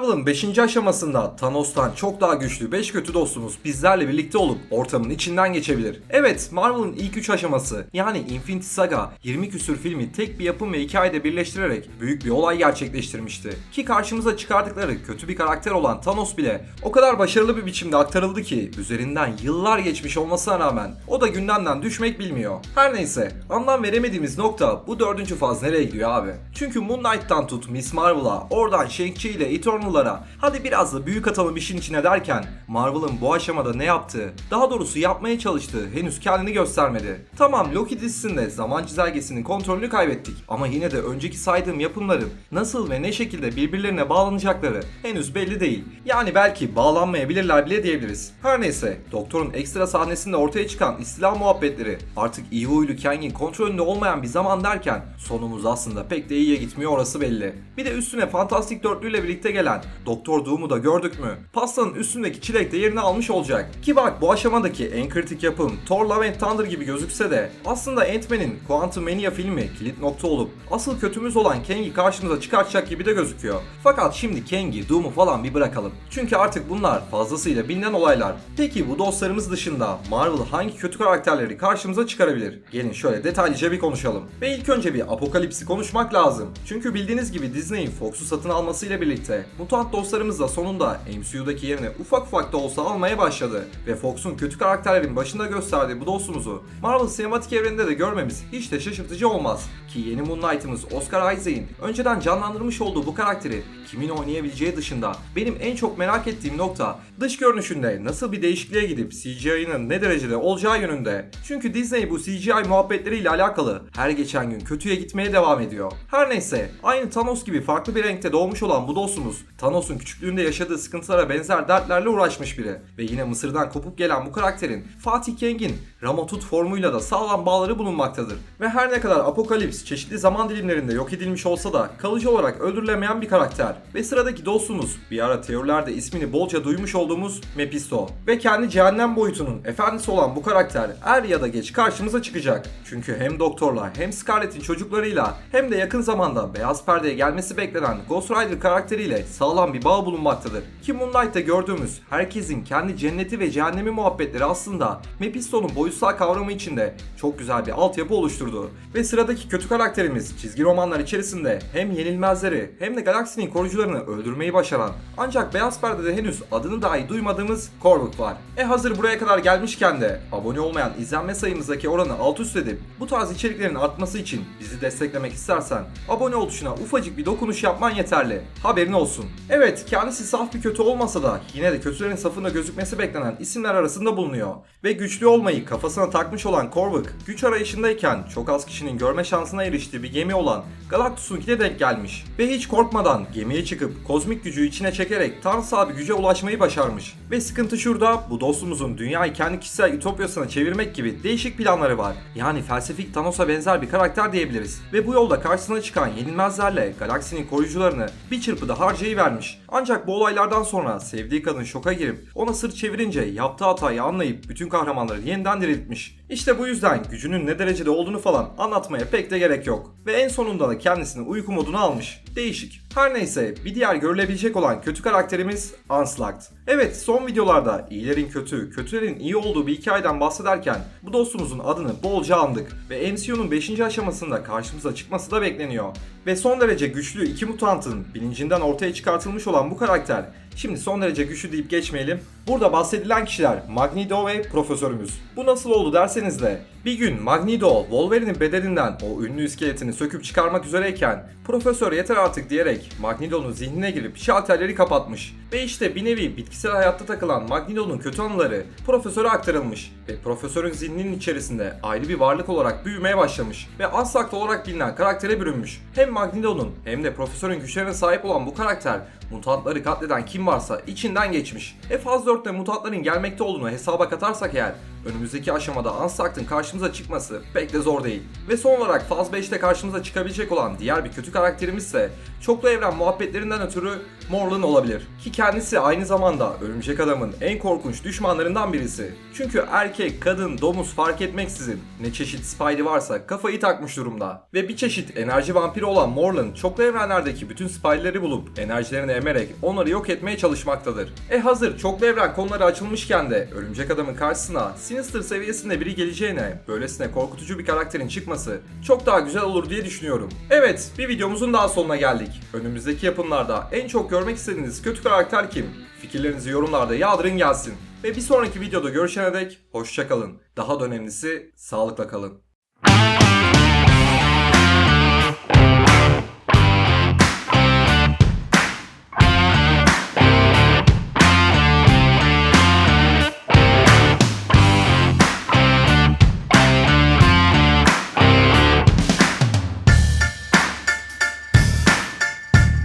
Marvel'ın 5. aşamasında Thanos'tan çok daha güçlü 5 kötü dostumuz bizlerle birlikte olup ortamın içinden geçebilir. Evet Marvel'ın ilk 3 aşaması yani Infinity Saga 20 küsür filmi tek bir yapım ve hikayede birleştirerek büyük bir olay gerçekleştirmişti. Ki karşımıza çıkardıkları kötü bir karakter olan Thanos bile o kadar başarılı bir biçimde aktarıldı ki üzerinden yıllar geçmiş olmasına rağmen o da gündemden düşmek bilmiyor. Her neyse anlam veremediğimiz nokta bu dördüncü faz nereye gidiyor abi? Çünkü Moon Knight'tan tut Miss Marvel'a oradan Shang-Chi ile Eternal'lara hadi biraz da büyük atalım işin içine derken Marvel'ın bu aşamada ne yaptığı, daha doğrusu yapmaya çalıştığı henüz kendini göstermedi. Tamam Loki dizisinde zaman çizelgesinin kontrolünü kaybettik ama yine de önceki saydığım yapımların nasıl ve ne şekilde birbirlerine bağlanacakları henüz belli değil. Yani belki bağlanmayabilirler bile diyebiliriz. Her neyse doktorun ekstra sahnesinde ortaya çıkan istila muhabbetleri artık iyi huylu Kang'in kontrolünde olmayan bir zaman derken sonumuz aslında pek de iyiye gitmiyor orası belli. Bir de üstüne Fantastic Dörtlü ile birlikte gelen Doktor Doom'u da gördük mü? Pastanın üstündeki çilek de yerini almış olacak. Ki bak bu aşamadaki en kritik yapım Thor Love and Thunder gibi gözükse de aslında Ant-Man'in Quantumania filmi kilit nokta olup asıl kötümüz olan Kang'i karşımıza çıkartacak gibi de gözüküyor. Fakat şimdi Kang'i, Doom'u falan bir bırakalım. Çünkü artık bunlar fazlasıyla bilinen olaylar. Peki bu dostlarımız dışında Marvel hangi kötü karakterleri karşımıza çıkarabilir? Gelin şöyle detaylıca bir konuşalım. Ve ilk önce bir Apokalips'i konuşmak lazım. Çünkü bildiğiniz gibi Disney'in Fox'u satın almasıyla birlikte mutant dostlarımız da sonunda MCU'daki yerini ufak ufak da olsa almaya başladı. Ve Fox'un kötü karakterlerin başında gösterdiği bu dostumuzu Marvel sinematik evreninde de görmemiz hiç de şaşırtıcı olmaz. Ki yeni Moon Knight'ımız Oscar Isaac'in önceden canlandırmış olduğu bu karakteri kimin oynayabileceği dışında benim en çok merak ettiğim nokta dış görünüşünde nasıl bir değişikliğe gidip CGI'nin ne derecede olacağı yönünde. Çünkü Disney bu CGI muhabbetleriyle alakalı her geçen gün kötüye gitmeye devam ediyor. Her neyse aynı Thanos gibi farklı bir renkte doğmuş olan bu dostumuz Thanos'un küçüklüğünde yaşadığı sıkıntılara benzer dertlerle uğraşmış biri. Ve yine Mısır'dan kopup gelen bu karakterin Fatih Keng'in Ramatut formuyla da sağlam bağları bulunmaktadır. Ve her ne kadar Apokalips çeşitli zaman dilimlerinde yok edilmiş olsa da kalıcı olarak öldürülemeyen bir karakter. Ve sıradaki dostumuz bir ara teorilerde ismini bolca duymuş olduğumuz Mephisto. Ve kendi cehennem boyutunun efendisi olan bu karakter er ya da geç karşımıza çıkacak. Çünkü hem Doktor'la hem Scarlet'in çocuklarıyla hem de yakın zamanda beyaz perdeye gelmesi beklenen Ghost Rider karakteriyle sağlam bir bağ bulunmaktadır. Ki Moonlight'ta gördüğümüz herkesin kendi cenneti ve cehennemi muhabbetleri aslında Mephisto'nun boyutsal kavramı içinde çok güzel bir altyapı oluşturdu. Ve sıradaki kötü karakterimiz çizgi romanlar içerisinde hem yenilmezleri hem de galaksinin korucularını öldürmeyi başaran ancak beyaz perdede henüz adını dahi duymadığımız Korvuk var. E hazır buraya kadar gelmişken de abone olmayan izlenme sayımızdaki oranı alt üst edip bu tarz içeriklerin artması için bizi desteklemek istersen abone ol tuşuna ufacık bir dokunuş yapman yeterli. Haberin olsun. Evet kendisi saf bir kötü olmasa da yine de kötülerin safında gözükmesi beklenen isimler arasında bulunuyor. Ve güçlü olmayı kafasına takmış olan Korvuk güç arayışındayken çok az kişinin görme şansına eriştiği bir gemi olan Galactus'unkine denk gelmiş. Ve hiç korkmadan gemiye çıkıp kozmik gücü içine çekerek tanrısal bir güce ulaşmayı başarmış. Ve sıkıntı şurada bu dostumuzun dünyayı kendi kişisel ütopyasına çevirmek gibi değişik planları var. Yani felsefik Thanos'a benzer bir karakter diyebiliriz. Ve bu yolda karşısına çıkan yenilmezlerle galaksinin koruyucularını bir çırpıda harcayıvermiş. Ancak bu olaylardan sonra sevdiği kadın şoka girip ona sırt çevirince yaptığı hatayı anlayıp bütün kahramanları yeniden diriltmiş. İşte bu yüzden gücünün ne derecede olduğunu falan anlatmaya pek de gerek yok. Ve en sonunda da kendisini uyku moduna almış. Değişik. Her neyse bir diğer görülebilecek olan kötü karakterimiz Unslacked. Evet son videolarda iyilerin kötü, kötülerin iyi olduğu bir hikayeden bahsederken bu dostumuzun adını bolca andık ve MCU'nun 5. aşamasında karşımıza çıkması da bekleniyor. Ve son derece güçlü iki mutantın bilincinden ortaya çıkartılmış olan bu karakter Şimdi son derece güçlü deyip geçmeyelim. Burada bahsedilen kişiler Magneto ve Profesörümüz. Bu nasıl oldu derseniz de bir gün Magneto Wolverine'in bedeninden o ünlü iskeletini söküp çıkarmak üzereyken Profesör yeter artık diyerek Magneto'nun zihnine girip şalterleri kapatmış. Ve işte bir nevi bitkisel hayatta takılan Magneto'nun kötü anıları Profesör'e aktarılmış ve Profesör'ün zihninin içerisinde ayrı bir varlık olarak büyümeye başlamış ve Unsagt olarak bilinen karaktere bürünmüş. Hem Magneto'nun hem de Profesör'ün güçlerine sahip olan bu karakter mutantları katleden kim varsa içinden geçmiş. E faz 4'te mutantların gelmekte olduğunu hesaba katarsak eğer önümüzdeki aşamada Unsagt'ın karşımıza çıkması pek de zor değil. Ve son olarak faz 5'te karşımıza çıkabilecek olan diğer bir kötü karakterimiz ise çoklu evren muhabbetlerinden ötürü Morlun olabilir. Ki kendisi aynı zamanda Örümcek Adam'ın en korkunç düşmanlarından birisi. Çünkü erkek, kadın, domuz fark etmeksizin ne çeşit Spidey varsa kafayı takmış durumda. Ve bir çeşit enerji vampiri olan Morlun çoklu evrenlerdeki bütün Spidey'leri bulup enerjilerini emerek onları yok etmeye çalışmaktadır. E hazır çoklu evren konuları açılmışken de Örümcek Adam'ın karşısına Sinister seviyesinde biri geleceğine böylesine korkutucu bir karakterin çıkması çok daha güzel olur diye düşünüyorum. Evet bir videomuzun daha sonuna geldik. Önümüzdeki yapımlarda en çok görmek istediğiniz kötü karakter kim? Fikirlerinizi yorumlarda yağdırın gelsin. Ve bir sonraki videoda görüşene dek hoşçakalın. Daha da önemlisi sağlıkla kalın.